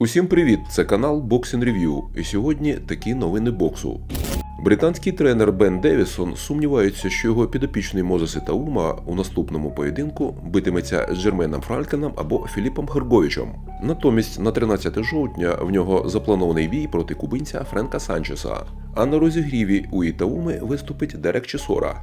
Усім привіт! Це канал Boxing Review. І сьогодні такі новини боксу. Британський тренер Бен Девісон сумнівається, що його підопічний Мозес Ітаума у наступному поєдинку битиметься з Джерменом Франкеном або Філіпом Херговичем. Натомість на 13 жовтня в нього запланований бій проти кубинця Френка Санчеса. А на розігріві у Ітауми виступить Дерек Чесора.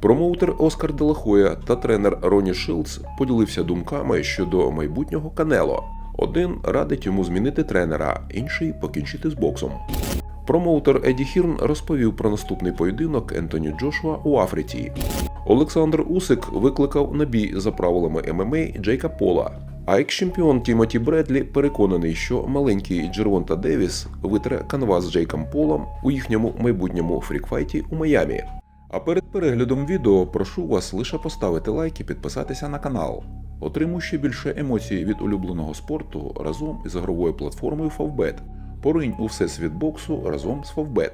Промоутер Оскар Делахоя та тренер Роні Шилдс поділився думками щодо майбутнього Канело. Один радить йому змінити тренера, інший покінчити з боксом. Промоутер Еді Хірн розповів про наступний поєдинок Ентоні Джошуа у Африці. Олександр Усик викликав на бій за правилами ММА Джейка Пола. А екс-чемпіон Тімоті Бредлі переконаний, що маленький Джервонта Девіс витре канвас з Джейком Полом у їхньому майбутньому фрікфайті у Майамі. А перед переглядом відео прошу вас лише поставити лайк і підписатися на канал. Отримуй ще більше емоцій від улюбленого спорту разом із ігровою платформою Favbet. Поринь у всесвіт боксу разом з Favbet.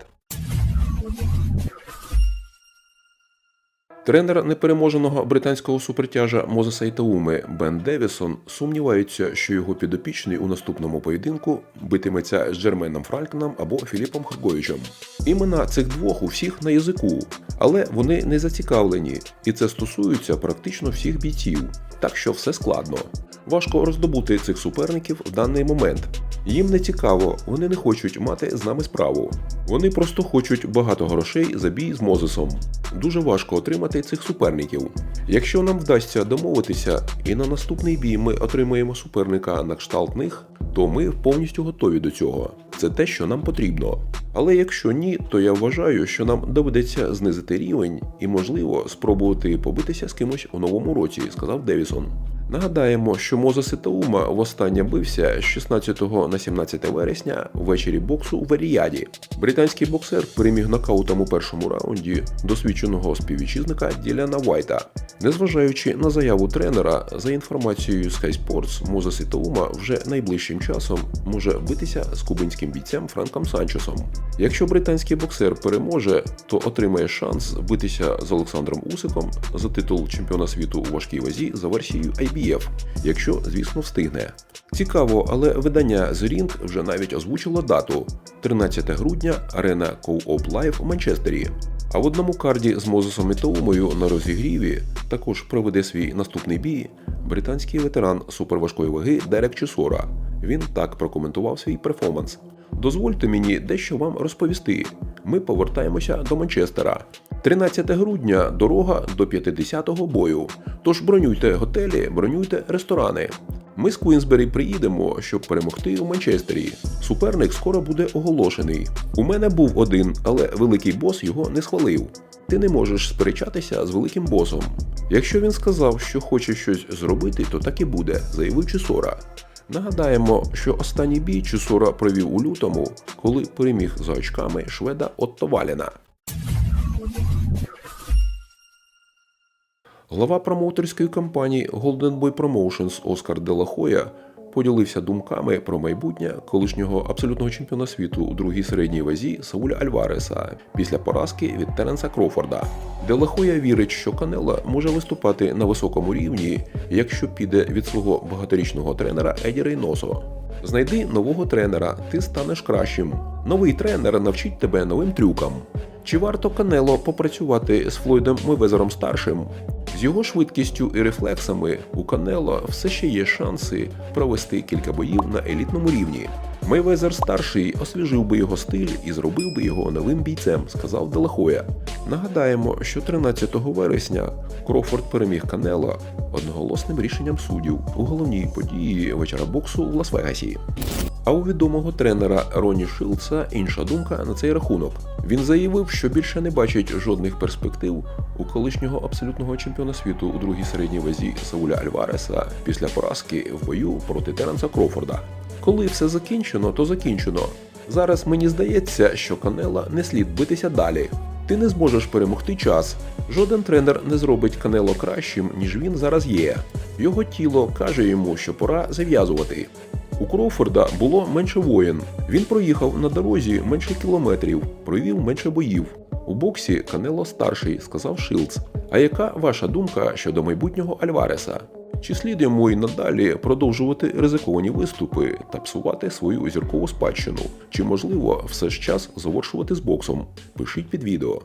Тренер непереможеного британського супертяжа Мозеса Ітауми Бен Девісон сумнівається, що його підопічний у наступному поєдинку битиметься з Джерменом Франкеном або Філіпом Херговичем. Імена цих двох у всіх на язику, але вони не зацікавлені, і це стосується практично всіх бійців, так що все складно. Важко роздобути цих суперників в даний момент. Їм не цікаво, вони не хочуть мати з нами справу. Вони просто хочуть багато грошей за бій з Мозесом. Дуже важко отримати цих суперників. Якщо нам вдасться домовитися, і на наступний бій ми отримаємо суперника на кшталт них, то ми повністю готові до цього. Це те, що нам потрібно. Але якщо ні, то я вважаю, що нам доведеться знизити рівень і, можливо, спробувати побитися з кимось у новому році, сказав Девісон. Нагадаємо, що Мозес Ітаума востаннє бився з 16 на 17 вересня ввечері боксу у Варіяді. Британський боксер переміг нокаутом у першому раунді досвідченого співвітчизника Діляна Вайта. Незважаючи на заяву тренера, за інформацією Sky Sports, Мозес Ітаума вже найближчим часом може битися з кубинським бійцем Франком Санчесом. Якщо британський боксер переможе, то отримає шанс битися з Олександром Усиком за титул чемпіона світу у важкій вазі за версією IBF, якщо, звісно, встигне. Цікаво, але видання Ring вже навіть озвучило дату 13 грудня арена Co-op Live у Манчестері. А в одному карді з Мозесом і Таумою на розігріві також проведе свій наступний бій британський ветеран суперважкої ваги Дерек Чесора. Він так прокоментував свій перформанс. Дозвольте мені дещо вам розповісти. Ми повертаємося до Манчестера. 13 грудня дорога до 50-го бою. Тож бронюйте готелі, бронюйте ресторани. Ми з Куінсбері приїдемо, щоб перемогти у Манчестері. Суперник скоро буде оголошений. У мене був один, але великий бос його не схвалив. Ти не можеш сперечатися з великим босом. Якщо він сказав, що хоче щось зробити, то так і буде, заявив Чесора. Нагадаємо, що останній бій Чусора провів у лютому, коли переміг за очками шведа Отто Валіна. Глава промоутерської компанії Golden Boy Promotions Оскар Делахоя поділився думками про майбутнє колишнього абсолютного чемпіона світу у другій середній вазі Сауля Альвареса після поразки від Теренса Крофорда. Делахоя вірить, що Канела може виступати на високому рівні, якщо піде від свого багаторічного тренера Еді Рейносо. Знайди нового тренера, ти станеш кращим. Новий тренер навчить тебе новим трюкам. Чи варто Канело попрацювати з Флойдом Мейвезером старшим? З його швидкістю і рефлексами у Канело все ще є шанси провести кілька боїв на елітному рівні. Мейвезер старший освіжив би його стиль і зробив би його новим бійцем, сказав Делахоя. Нагадаємо, що 13 вересня Крофорд переміг Канело одноголосним рішенням суддів у головній події вечора боксу в Лас-Вегасі. А у відомого тренера Роні Шилдса інша думка на цей рахунок. Він заявив, що більше не бачить жодних перспектив у колишнього абсолютного чемпіона світу у другій середній вазі Сауля Альвареса після поразки в бою проти Теренса Крофорда. Коли все закінчено, то закінчено. Зараз мені здається, що Канела не слід битися далі. Ти не зможеш перемогти час. Жоден тренер не зробить Канело кращим, ніж він зараз є. Його тіло каже йому, що пора зав'язувати. У Кроуфорда було менше воїн. Він проїхав на дорозі менше кілометрів, провів менше боїв. У боксі Канело старший, сказав Шилдс. А яка ваша думка щодо майбутнього Альвареса? Чи слід йому й надалі продовжувати ризиковані виступи та псувати свою зіркову спадщину? Чи можливо все ж час завершувати з боксом? Пишіть під відео.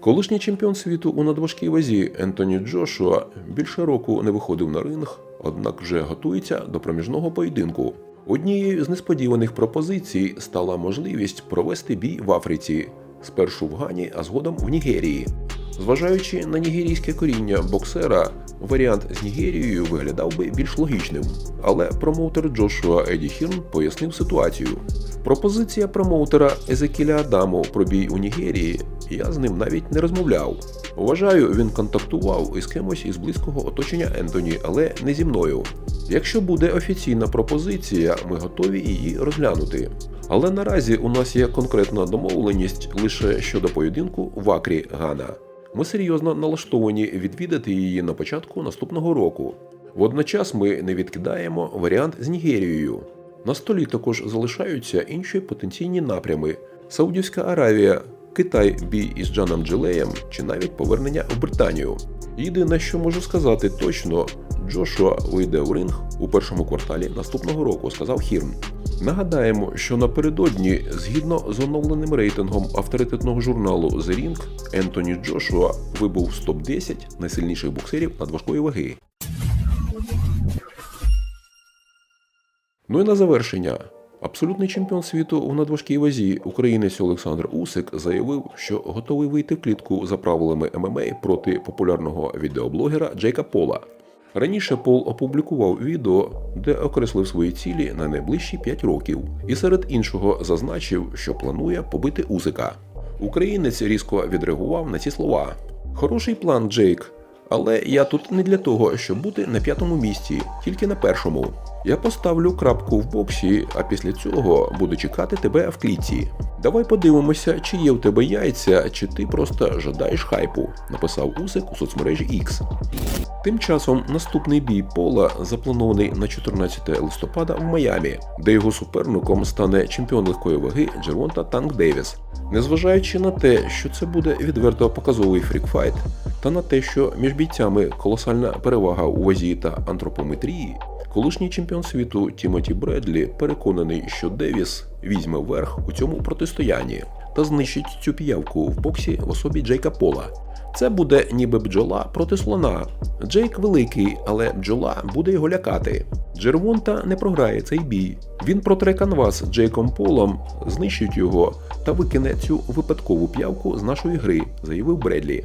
Колишній чемпіон світу у надважкій вазі Ентоні Джошуа більше року не виходив на ринг, однак вже готується до проміжного поєдинку. Однією з несподіваних пропозицій стала можливість провести бій в Африці, спершу в Гані, а згодом в Нігерії. Зважаючи на нігерійське коріння боксера, варіант з Нігерією виглядав би більш логічним. Але промоутер Джошуа Еді Хірн пояснив ситуацію. Пропозиція промоутера Езекіля Адаму про бій у Нігерії я з ним навіть не розмовляв. Вважаю, він контактував із кимось із близького оточення Ентоні, але не зі мною. Якщо буде офіційна пропозиція, ми готові її розглянути. Але наразі у нас є конкретна домовленість лише щодо поєдинку в Акрі Гана. Ми серйозно налаштовані відвідати її на початку наступного року. Водночас ми не відкидаємо варіант з Нігерією. На столі також залишаються інші потенційні напрями: Саудівська Аравія, Китай бій із Джаном Джилеєм чи навіть повернення в Британію. Єдине, що можу сказати точно, Джошуа вийде у ринг у першому кварталі наступного року, сказав Хірн. Нагадаємо, що напередодні, згідно з оновленим рейтингом авторитетного журналу The Ring, Ентоні Джошуа вибув з топ-10 найсильніших боксерів надважкої ваги. Ну і на завершення. Абсолютний чемпіон світу у надважкій вазі українець Олександр Усик заявив, що готовий вийти в клітку за правилами ММА проти популярного відеоблогера Джейка Пола. Раніше Пол опублікував відео, де окреслив свої цілі на найближчі 5 років, і серед іншого зазначив, що планує побити Усика. Українець різко відреагував на ці слова. Хороший план, Джейк. Але я тут не для того, щоб бути на п'ятому місці, тільки на першому. Я поставлю крапку в боксі, а після цього буду чекати тебе в клітці. Давай подивимося, чи є в тебе яйця, чи ти просто жадаєш хайпу, написав Усик у соцмережі X. Тим часом наступний бій Пола запланований на 14 листопада в Майамі, де його суперником стане чемпіон легкої ваги Джервонта Танк Девіс. Незважаючи на те, що це буде відверто показовий фрікфайт, та на те, що між бійцями колосальна перевага у вазі та антропометрії, колишній чемпіон світу Тімоті Бредлі переконаний, що Девіс візьме верх у цьому протистоянні та знищить цю піявку в боксі в особі Джейка Пола. Це буде ніби бджола проти слона. Джейк великий, але бджола буде його лякати. Джервонта не програє цей бій. Він протре канвас Джейком Полом, знищить його та викине цю випадкову п'явку з нашої гри, заявив Бредлі.